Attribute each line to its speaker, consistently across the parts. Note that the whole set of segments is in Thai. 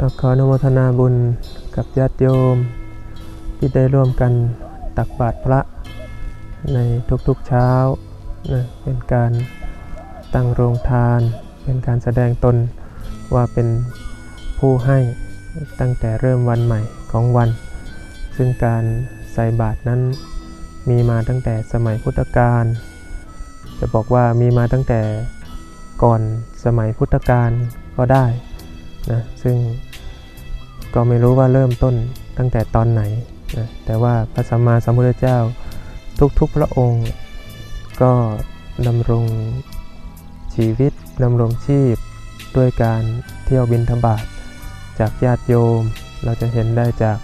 Speaker 1: แล้วขออนุโมทนาบุญกับญาติโยม ที่ได้ร่วมกันตักบาตรพระ ในทุกๆเช้านะเป็นการตั้งโรงทาน เป็นการแสดงตนว่าเป็นผู้ให้ตั้งแต่เริ่มวันใหม่ของวัน ซึ่งการใส่บาตรนั้นมีมาตั้งแต่สมัยพุทธกาลจะบอกว่ามีมาตั้งแต่ก่อนสมัยพุทธกาลก็ได้นะซึ่ง ก็ไม่รู้ว่าเริ่มต้นตั้งแต่ตอนไหนนะแต่ว่าพระสัมมาสัมพุทธเจ้าทุกๆพระองค์ ก็ดำรงชีวิตดำรงชีพด้วยการเที่ยวบินธบาตจากญาติโยม เราจะเห็นได้จาก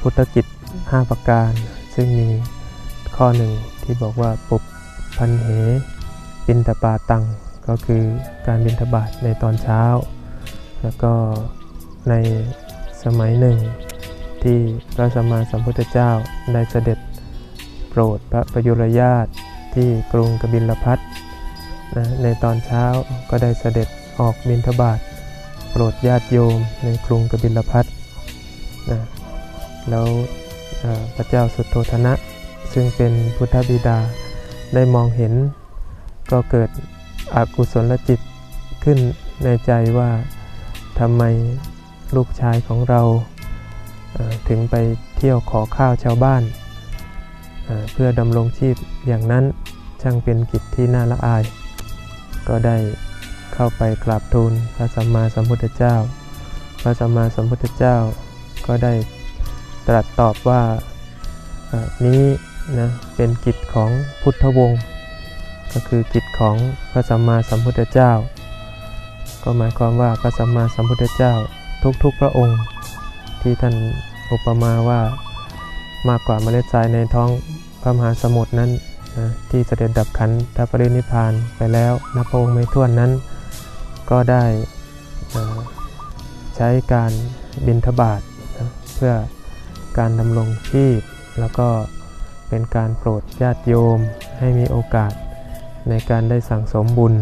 Speaker 1: พุทธกิจ 5 ประการ ซึ่งมีข้อหนึ่งที่บอกว่าปุบพันเหบินทบาตัง ก็คือการบินทบาทในตอนเช้า แล้วก็ใน สมัยหนึ่ง ที่พระสัมมาสัมพุทธเจ้าได้เสด็จโปรดพระประยุรญาติที่กรุงกบิลพัทนะในตอนเช้าก็ได้เสด็จออกบินทบาทโปรดญาติโยมในกรุงกบิลพัทนะแล้วพระเจ้าสุโธทนะ ซึ่งเป็นพุทธบิดาได้มองเห็น ก็เกิดอกุศลจิตขึ้นในใจว่าทำไม ลูกชายของเราเถึงไปเที่ยวขอข้าวชาวบ้านเเพื่อดำรงชีพอย่างนั้นช่างเป็นกิจที่น่าละอาย ก็ได้เข้าไปกราบทูลพระสัมมาสัมพุทธเจ้า พระสัมมาสัมพุทธเจ้าก็ได้ตรัสตอบว่านี้นะเป็นกิจของพุทธวงศ์ก็คือกิจของพระสัมมาสัมพุทธเจ้า ก็หมายความว่าพระสัมมาสัมพุทธเจ้า ทุกๆพระองค์ ที่ท่านอุปมาว่ามากกว่าเมล็ดทรายในท้องพระมหาสมุทรนั้นนะที่เสด็จดับขันธปรินิพานไปแล้วนับพระองค์ไม่ถ้วนนั้น ก็ได้ใช้การบินทบาทนะเพื่อการดำรงชีพ แล้วก็เป็นการโปรดญาติโยมให้มีโอกาสในการได้สั่งสมบุญ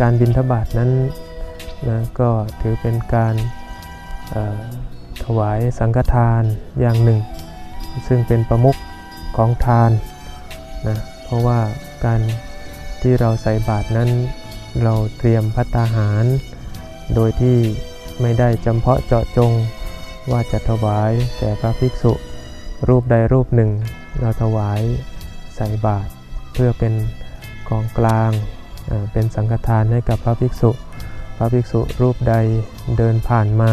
Speaker 1: การบินทบาทนั้นนะก็ถือเป็นการ ถวายสังฆทานอย่างหนึ่ง ซึ่งเป็นประมุขของทานนะเพราะว่าการที่เราใส่บาตรนั้น เราเตรียมพัตตาหาร โดยที่ไม่ได้จำเพาะเจาะจงว่าจะถวายแก่พระภิกษุ รูปใดรูปหนึ่ง เราถวายใส่บาตรเพื่อเป็นกองกลางเอ่อเป็นสังฆทานให้กับพระภิกษุ พระภิกษุรูปใดเดินผ่านมา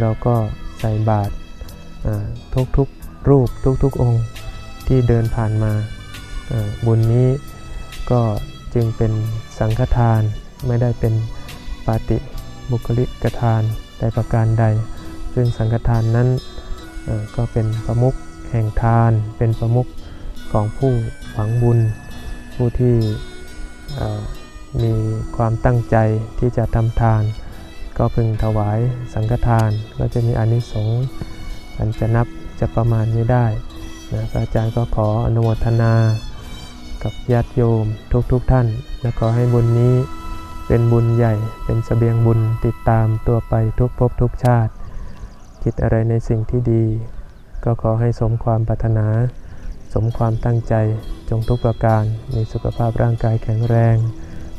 Speaker 1: เราก็ใส่บาตรทุกทุกๆรูปทุกๆองค์ที่เดินผ่านมาบุญนี้ก็จึงเป็นสังฆทานไม่ได้เป็นปาติบุคลิกทานแต่ประการใด ซึ่งสังฆทานนั้นก็เป็นประมุขแห่งทาน เป็นประมุขของผู้หวังบุญ ผู้ที่มีความตั้งใจที่จะทำทาน ก็พึงถวายสังฆทานก็จะมีอานิสงส์อันจะนับจะประมาณไม่ได้นะพระอาจารย์ก็ขออนุโมทนากับญาติโยมทุกๆทท่าน และขอให้บุญนี้เป็นบุญใหญ่เป็นเสบียงบุญติดตามตัวไปทุกภพทุกชาติ คิดอะไรในสิ่งที่ดี ก็ขอให้สมความปรารถนา สมความตั้งใจจงทุกประการมีสุขภาพร่างกายแข็งแรง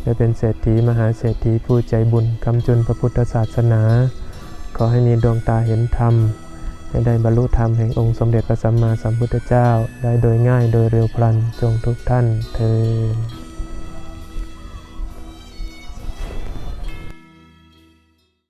Speaker 1: ได้เป็นเศรษฐีมหาเศรษฐีผู้ใจบุญคำจุนพระพุทธศาสนา ขอให้มีดวงตาเห็นธรรม ให้ได้บรรลุธรรมแห่งองค์สมเด็จพระสัมมาสัมพุทธเจ้า ได้โดยง่ายโดยเร็วพลันจงทุกท่านเทอ